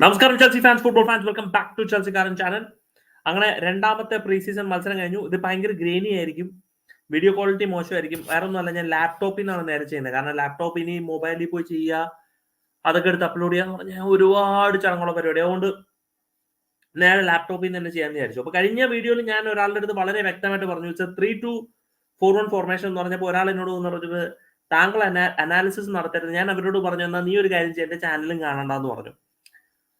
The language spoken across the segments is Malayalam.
നമസ്കാരം Chelsea fans football fans welcome back to Chelsea കാരൻ channel അങ്ങനെ രണ്ടാമത്തെ പ്രീ സീസൺ മത്സരം കഴിഞ്ഞു. ഇത് ഭയങ്കര ഗ്രേനി ആയിരിക്കും. വീഡിയോ ക്വാളിറ്റി മോശമായിരിക്കും. വേറെ ഒന്നുമല്ല ഞാൻ ലാപ്ടോപ്പിൽ നിന്നാണ് നേരെ ചെയ്യുന്നത്. കാരണം ലാപ്ടോപ്പ് ഇനി മൊബൈലിൽ പോയി ചെയ്യുക അതൊക്കെ എടുത്ത് അപ്ലോഡ് ചെയ്യാന്ന് പറഞ്ഞാൽ ഒരുപാട് ചടങ്ങുള്ള പരിപാടി. അതുകൊണ്ട് നേരെ ലാപ്ടോപ്പിൽ നിന്ന് തന്നെ ചെയ്യാൻ വിചാരിച്ചു. അപ്പൊ കഴിഞ്ഞ വീഡിയോയിൽ ഞാൻ ഒരാളുടെ അടുത്ത് വളരെ വ്യക്തമായിട്ട് പറഞ്ഞു. വെച്ചാൽ three two four one formation എന്ന് പറഞ്ഞപ്പോൾ ഒരാൾ എന്നോട് പറഞ്ഞത് താങ്കൾ അനാലിസിസ് നടത്തരുത്. ഞാൻ അവരോട് പറഞ്ഞു എന്നാൽ നീ ഒരു കാര്യം ചെയ്യ എന്റെ ചാനലും കാണണ്ടെന്ന് പറഞ്ഞു.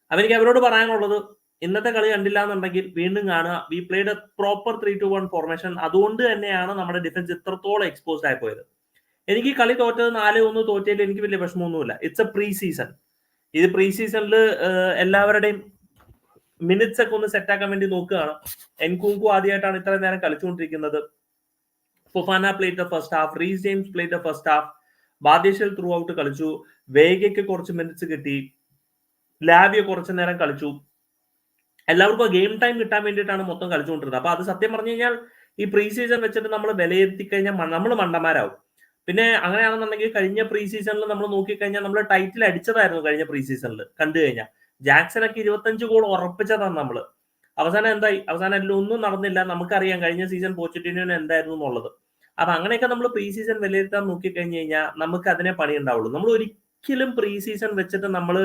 അപ്പൊ എനിക്ക് അവരോട് പറയാനുള്ളത് ഇന്നത്തെ കളി കണ്ടില്ല എന്നുണ്ടെങ്കിൽ വീണ്ടും കാണുക. We played a proper three two one formation അതുകൊണ്ട് തന്നെയാണ് നമ്മുടെ ഡിഫൻസ് ഇത്രത്തോളം എക്സ്പോസ്ഡ് ആയി പോയത്. എനിക്ക് കളി തോറ്റത് നാല് ഒന്ന് തോറ്റതിൽ എനിക്ക് വലിയ വിഷമമൊന്നുമില്ല. ഇറ്റ്സ് എ പ്രീ സീസൺ ഇത് പ്രീ സീസണിൽ എല്ലാവരുടെയും മിനിറ്റ്സ് ഒക്കെ ഒന്ന് സെറ്റ് ആക്കാൻ വേണ്ടി നോക്കുകയാണ്. എൻകുങ്കു ആദ്യമായിട്ടാണ് ഇത്ര നേരം കളിച്ചുകൊണ്ടിരിക്കുന്നത്. Fofana played the first half Reece James played the first half Badiashile throughout കളിച്ചു. വേഗയ്ക്ക് കുറച്ച് മിനിറ്റ്സ് കിട്ടി. ലാബിയ കുറച്ചു നേരം കളിച്ചു. എല്ലാവർക്കും ഗെയിം ടൈം കിട്ടാൻ വേണ്ടിയിട്ടാണ് മൊത്തം കളിച്ചുകൊണ്ടിരുന്നത്. അപ്പൊ അത് സത്യം പറഞ്ഞു കഴിഞ്ഞാൽ ഈ പ്രീ സീസൺ വെച്ചിട്ട് നമ്മൾ വിലയിരുത്തി കഴിഞ്ഞാൽ നമ്മൾ മണ്ടന്മാരാവും. പിന്നെ അങ്ങനെയാണെന്നുണ്ടെങ്കിൽ കഴിഞ്ഞ പ്രീ സീസണിൽ നമ്മൾ നോക്കിക്കഴിഞ്ഞാൽ നമ്മൾ ടൈറ്റിൽ അടിച്ചതായിരുന്നു കഴിഞ്ഞ പ്രീ സീസണിൽ കണ്ടു കഴിഞ്ഞാൽ. ജാക്സനൊക്കെ ഇരുപത്തഞ്ച് ഗോൾ ഉറപ്പിച്ചതാണ് നമ്മൾ അവസാനം എന്തായി? അവസാനം എല്ലാം ഒന്നും നടന്നില്ല. നമുക്കറിയാം കഴിഞ്ഞ സീസൺ പോച്ചിറ്റീനിയൻ എന്തായിരുന്നു എന്നുള്ളത്. അപ്പൊ അങ്ങനെയൊക്കെ നമ്മൾ പ്രീ സീസൺ വിലയിരുത്താൻ നോക്കിക്കഴിഞ്ഞ് കഴിഞ്ഞാൽ നമുക്ക് അതിനെ പണി ഉണ്ടാവുള്ളൂ നമ്മൾ ഒരിക്കലും പ്രീ സീസൺ വെച്ചിട്ട് നമ്മൾ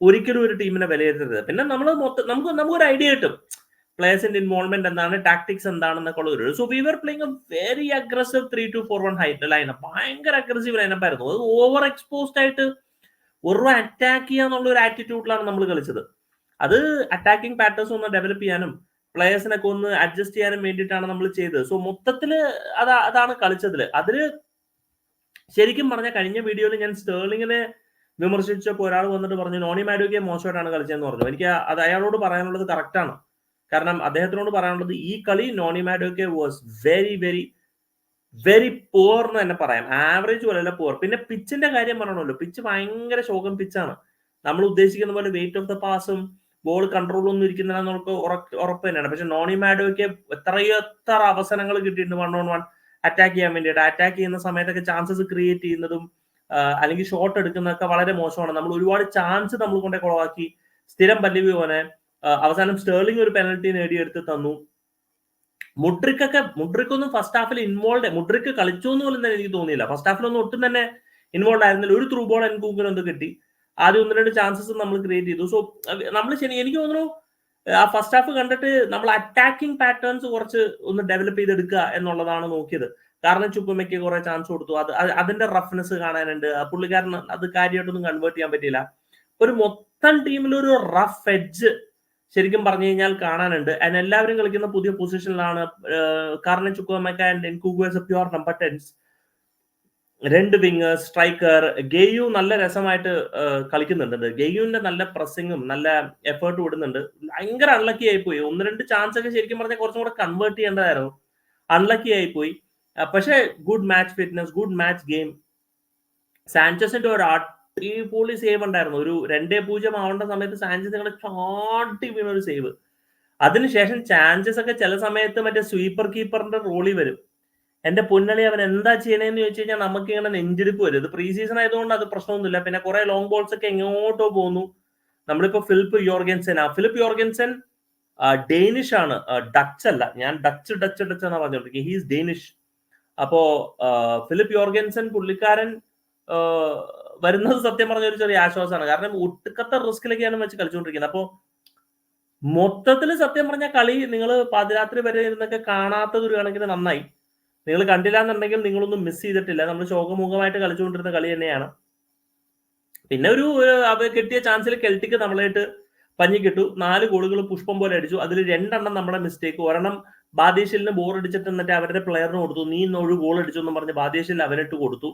ഒരിക്കലും ഒരു ടീമിനെ വിലയിരുത്തരുത്. പിന്നെ നമ്മൾ മൊത്തം നമുക്ക് നമുക്കൊരു ഐഡിയ കിട്ടും. പ്ലേയേഴ്സിന്റെ ഇൻവോൾവ്മെന്റ് എന്താണ് ടാക്ടിക്സ് എന്താണെന്നൊക്കെ ഉള്ള ഒരു so we were playing a very aggressive three two four one height lineup ഭയങ്കര അഗ്രസീവ് ലൈനപ്പ് ആയിരുന്നു. അത് ഓവർ എക്സ്പോസ്ഡ് ആയിട്ട് ഒരു അറ്റാക്ക് ചെയ്യാന്നുള്ള ഒരു ആറ്റിറ്റ്യൂഡിലാണ് നമ്മൾ കളിച്ചത്. അത് അറ്റാക്കിംഗ് പാറ്റേഴ്സ് ഒന്ന് ഡെവലപ്പ് ചെയ്യാനും പ്ലേയേഴ്സിനൊക്കെ ഒന്ന് അഡ്ജസ്റ്റ് ചെയ്യാനും വേണ്ടിയിട്ടാണ് നമ്മൾ ചെയ്തത്. സോ മൊത്തത്തിൽ അതാ അതാണ് കളിച്ചതിൽ. അതിൽ ശരിക്കും പറഞ്ഞ കഴിഞ്ഞ വീഡിയോയിൽ ഞാൻ സ്റ്റേർലിങ്ങിനെ വിമർശിച്ചപ്പോൾ ഒരാൾ വന്നിട്ട് പറഞ്ഞു നോണി മാഡോക്കെ മോശമായിട്ടാണ് കളിച്ചതെന്ന് പറഞ്ഞു. എനിക്ക് അത് അയാളോട് പറയാനുള്ളത് കറക്റ്റാണ് കാരണം അദ്ദേഹത്തിനോട് പറയാനുള്ളത് ഈ കളി Noni Madueke was very very very poor എന്ന് തന്നെ പറയാം. ആവറേജ് പോലെയല്ല പോർ പിന്നെ പിച്ചിന്റെ കാര്യം പറയണമല്ലോ. പിച്ച് ഭയങ്കര ശോകം പിച്ചാണ് നമ്മൾ ഉദ്ദേശിക്കുന്ന പോലെ വെയിറ്റ് ഓഫ് ദ പാസും ബോൾ കൺട്രോൾ ഒന്നും ഇരിക്കുന്നില്ല എന്നുള്ള ഉറപ്പ് തന്നെയാണ്. പക്ഷെ നോണി മാഡോയ്ക്ക് എത്രയെത്ര അവസരങ്ങൾ കിട്ടിയിട്ടുണ്ട് വൺ ഓൺ വൺ അറ്റാക്ക് ചെയ്യാൻ വേണ്ടിയിട്ട്. അറ്റാക്ക് ചെയ്യുന്ന സമയത്തൊക്കെ ചാൻസസ് ക്രിയേറ്റ് ചെയ്യുന്നതും അല്ലെങ്കിൽ ഷോട്ട് എടുക്കുന്നതൊക്കെ വളരെ മോശമാണ്. നമ്മൾ ഒരുപാട് ചാൻസ് നമ്മൾ കൊണ്ടേ കുളവാക്കി. സ്ഥിരം പല്ലവി പോലെ അവസാനം സ്റ്റേർലിംഗ് ഒരു പെനൽറ്റി നേടിയെടുത്ത് തന്നു. മുഡ്രിക്കൊക്കെ മുഡ്രിക്കൊന്നും ഫസ്റ്റ് ഹാഫിൽ ഇൻവോൾവ് മുഡ്രിക്ക് കളിച്ചു എന്ന് പോലും തന്നെ എനിക്ക് തോന്നിയില്ല. ഫസ്റ്റ് ഹാഫിലൊന്നും ഒട്ടും തന്നെ ഇൻവോൾവ് ആയിരുന്നില്ല. ഒരു ത്രൂ ബോൾ എൻകൂക്കിന് എന്ത് കിട്ടി. ആദ്യം ഒന്ന് രണ്ട് ചാൻസസ് നമ്മൾ ക്രിയേറ്റ് ചെയ്തു. സോ നമ്മൾ ശരി എനിക്ക് തോന്നുന്നു ആ ഫസ്റ്റ് ഹാഫ് കണ്ടിട്ട് നമ്മൾ അറ്റാക്കിംഗ് പാറ്റേൺസ് കുറച്ച് ഒന്ന് ഡെവലപ്പ് ചെയ്തെടുക്കുക എന്നുള്ളതാണ് നോക്കിയത്. കാരണം ചുക്കുമ്മയ്ക്ക് കുറെ ചാൻസ് കൊടുത്തു. അത് അതിന്റെ റഫ്നെസ് കാണാനുണ്ട്. പുള്ളിക്കാരൻ അത് കാര്യമായിട്ടൊന്നും കൺവേർട്ട് ചെയ്യാൻ പറ്റിയില്ല. ഒരു മൊത്തം ടീമിൽ ഒരു റഫ് എഡ്ജ് ശരിക്കും പറഞ്ഞു കഴിഞ്ഞാൽ കാണാനുണ്ട്. ആൻഡ് എല്ലാവരും കളിക്കുന്ന പുതിയ പൊസിഷനിലാണ് കാരണം Chukwuemeka and Nkunku pure number tens രണ്ട് വിങ് സ്ട്രൈക്കർ ഗെയു നല്ല രസമായിട്ട് കളിക്കുന്നുണ്ട്. ഗെയുവിന്റെ നല്ല പ്രസിങ്ങും നല്ല എഫേർട്ട് വിടുന്നുണ്ട് ഭയങ്കര അൺലക്കി ആയി പോയി ഒന്ന് രണ്ട് ചാൻസ് ഒക്കെ ശരിക്കും പറഞ്ഞാൽ കുറച്ചും കൂടെ കൺവേർട്ട് ചെയ്യേണ്ടതായിരുന്നു. അൺലക്കി ആയി പോയി പക്ഷേ good match fitness good match game സാഞ്ചസിന്റെ ഒരു അടിപൊളി സേവ് ഉണ്ടായിരുന്നു. ഒരു രണ്ടേ പൂജ്യം ആവേണ്ട സമയത്ത് സാഞ്ചസ് നിങ്ങളെ ചാട്ടി വീണ ഒരു സേവ് അതിനുശേഷം ചാൻസസ് ഒക്കെ ചില സമയത്ത് മറ്റേ സ്വീപ്പർ കീപ്പറിന്റെ റോളിൽ വരും. എന്റെ പൊന്നളി അവൻ എന്താ ചെയ്യണേന്ന് ചോദിച്ചു കഴിഞ്ഞാൽ നമുക്ക് ഇങ്ങനെ നെഞ്ചെടുപ്പ് വരും. ഇത് പ്രീ സീസൺ ആയതുകൊണ്ട് അത് പ്രശ്നമൊന്നുമില്ല. പിന്നെ കുറെ ലോങ് ബോൾസ് ഒക്കെ എങ്ങോട്ടോ പോകുന്നു നമ്മളിപ്പോ ഫിലിപ്പ് യോർഗൻസൻ ആ ഫിലിപ്പ് യോർഗൻസൻ ഡേനിഷ് ആണ്. ഡച്ച് അല്ല. ഞാൻ ഡച്ച് ഡച്ച് ഡച്ച് എന്നാ പറഞ്ഞോണ്ടിരിക്കുന്നത് ഹീസ് ഡേനിഷ് അപ്പോ ഫിലിപ്പ് യോർഗൻസൺ പുള്ളിക്കാരൻ വരുന്നത് സത്യം പറഞ്ഞ ഒരു ചെറിയ ആശ്വാസമാണ്. കാരണം ഒട്ടുക്കത്ത റിസ്കിലേക്കാണ് വെച്ച് കളിച്ചുകൊണ്ടിരിക്കുന്നത് അപ്പോ മൊത്തത്തിൽ സത്യം പറഞ്ഞ കളി നിങ്ങൾ പാതിരാത്രി വരെ ഇരുന്നൊക്കെ കാണാത്തത് ഒരു കണക്കിന് നന്നായി. നിങ്ങൾ കണ്ടില്ല എന്നുണ്ടെങ്കിൽ നിങ്ങളൊന്നും മിസ് ചെയ്തിട്ടില്ല. നമ്മൾ ശോകമുഖമായിട്ട് കളിച്ചുകൊണ്ടിരുന്ന കളി തന്നെയാണ്. പിന്നെ ഒരു കിട്ടിയ ചാൻസിൽ കെൽറ്റിക്ക് നമ്മളായിട്ട് പഞ്ഞി കിട്ടു നാല് ഗോളുകൾ പുഷ്പം പോലെ അടിച്ചു. അതിൽ രണ്ടെണ്ണം നമ്മുടെ മിസ്റ്റേക്ക് ഒരെണ്ണം ബാദേശിലിന് ബോർ അടിച്ചിട്ട് എന്നിട്ട് അവരുടെ പ്ലെയറിന് കൊടുത്തു. നീ ഇന്ന് ഒരു ഗോൾ അടിച്ചു എന്ന് പറഞ്ഞ് ബാദേശിൽ അവനിട്ട് കൊടുത്തു.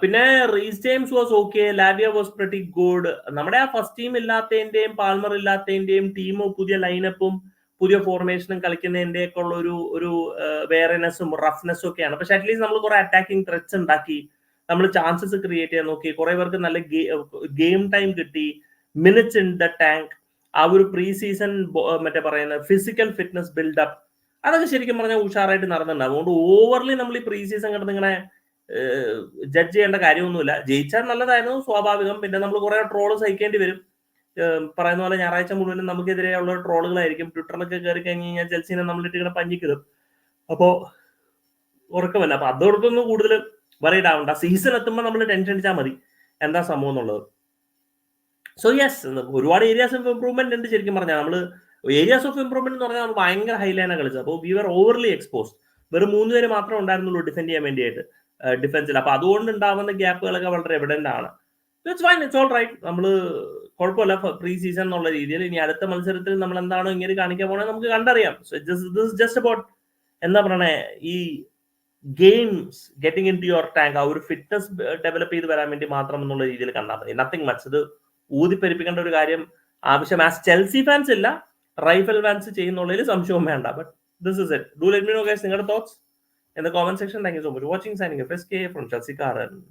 പിന്നെ Reece James was okay Lavia was pretty good നമ്മുടെ ആ ഫസ്റ്റ് ടീം ഇല്ലാത്തതിന്റെയും പാൽമർ ഇല്ലാത്തതിന്റെയും ടീമും പുതിയ ലൈനപ്പും പുതിയ ഫോർമേഷനും കളിക്കുന്നതിന്റെ ഒക്കെ ഉള്ള ഒരു ഒരു വേറെനെസ്സും റഫ്നെസ്സും ഒക്കെയാണ്. പക്ഷെ അറ്റ്ലീസ്റ്റ് നമ്മൾ കുറെ അറ്റാക്കിംഗ് ത്രെറ്റ്സ് ഉണ്ടാക്കി. നമ്മൾ ചാൻസസ് ക്രിയേറ്റ് ചെയ്യാൻ നോക്കി. കുറെ പേർക്ക് നല്ല ഗെയിം ടൈം കിട്ടി. മിനിറ്റ്സ് ഇൻ ദ ടാങ്ക് ആ ഒരു പ്രീ സീസൺ മറ്റേ പറയുന്ന ഫിസിക്കൽ ഫിറ്റ്നസ് ബിൽഡപ്പ് അതൊക്കെ ശരിക്കും പറഞ്ഞാൽ ഉഷാറായിട്ട് നടന്നിട്ടുണ്ട്. അതുകൊണ്ട് ഓവർലി നമ്മൾ ഈ പ്രീ സീസൺ കിടന്ന് ഇങ്ങനെ ജഡ്ജ് ചെയ്യേണ്ട കാര്യമൊന്നുമില്ല. ജയിച്ചാൽ നല്ലതായിരുന്നു സ്വാഭാവികം. പിന്നെ നമ്മൾ കുറെ ട്രോൾ സഹിക്കേണ്ടി വരും. പറയുന്ന പോലെ ഞായറാഴ്ച മുഴുവനും നമുക്കെതിരെയുള്ള ട്രോളുകളായിരിക്കും ട്വിറ്ററിലൊക്കെ കയറി കഴിഞ്ഞ് കഴിഞ്ഞാൽ ചെൽസിനെ നമ്മളിട്ട് ഇങ്ങനെ പഞ്ഞിക്കിടും. അപ്പോ ഉറക്കമല്ല. അപ്പൊ അതോടൊപ്പം കൂടുതൽ വറീഡ് ആവണ്ട. സീസൺ എത്തുമ്പോൾ നമ്മൾ ടെൻഷൻ അടിച്ചാൽ മതി. എന്താ സംഭവം എന്നുള്ളത്. സോ യെസ് ഒരുപാട് ഏരിയാസ് ഓഫ് ഇംപ്രൂവ്മെന്റ് ഉണ്ട് ശരിക്കും പറഞ്ഞാൽ നമ്മൾ ഏരിയാസ് ഓഫ് ഇംപ്രൂവ്മെന്റ് എന്ന് പറഞ്ഞാൽ നമ്മൾ ഭയങ്കര ഹൈലൈനാണ് കളിച്ചത്. അപ്പോൾ വി ആർ ഓവർലി എക്സ്പോസ് വെറും മൂന്ന് പേര് മാത്രമേ ഉണ്ടായിരുന്നുള്ളൂ ഡിഫെൻഡ് ചെയ്യാൻ വേണ്ടിയിട്ട് ഡിഫൻസിൽ അപ്പൊ അതുകൊണ്ട് ഉണ്ടാവുന്ന ഗ്യാപ്പുകളൊക്കെ വളരെ എവിഡന്റ് ആണ്. It's fine it's all right നമ്മൾ കുഴപ്പമില്ല. പ്രീ സീസൺ എന്നുള്ള രീതിയിൽ ഇനി അടുത്ത മത്സരത്തിൽ നമ്മൾ എന്താണോ ഇങ്ങനെ കാണിക്കാൻ പോണേ നമുക്ക് കണ്ടറിയാം. ജസ്റ്റ് അബൌട്ട് എന്താ പറയണേ ഈ games getting into your tank ആ ഒരു ഫിറ്റ്നസ് ഡെവലപ്പ് ചെയ്ത് വരാൻ വേണ്ടി മാത്രം എന്നുള്ള രീതിയിൽ കണ്ടാൽ മതി. നത്തിങ് മച്ച് ഇത് ഊതിപ്പെരിപ്പിക്കേണ്ട ഒരു കാര്യം ആവശ്യം. ആസ് ചെൽസി ഫാൻസ് ഇല്ല റൈഫൽ ഫാൻസ് ചെയ്യുന്നുള്ളതിൽ സംശയവും വേണ്ട. But this is it do let me know guys നിങ്ങളുടെ thoughts in the common section thank you so much watching signing from Chelsea car Karen.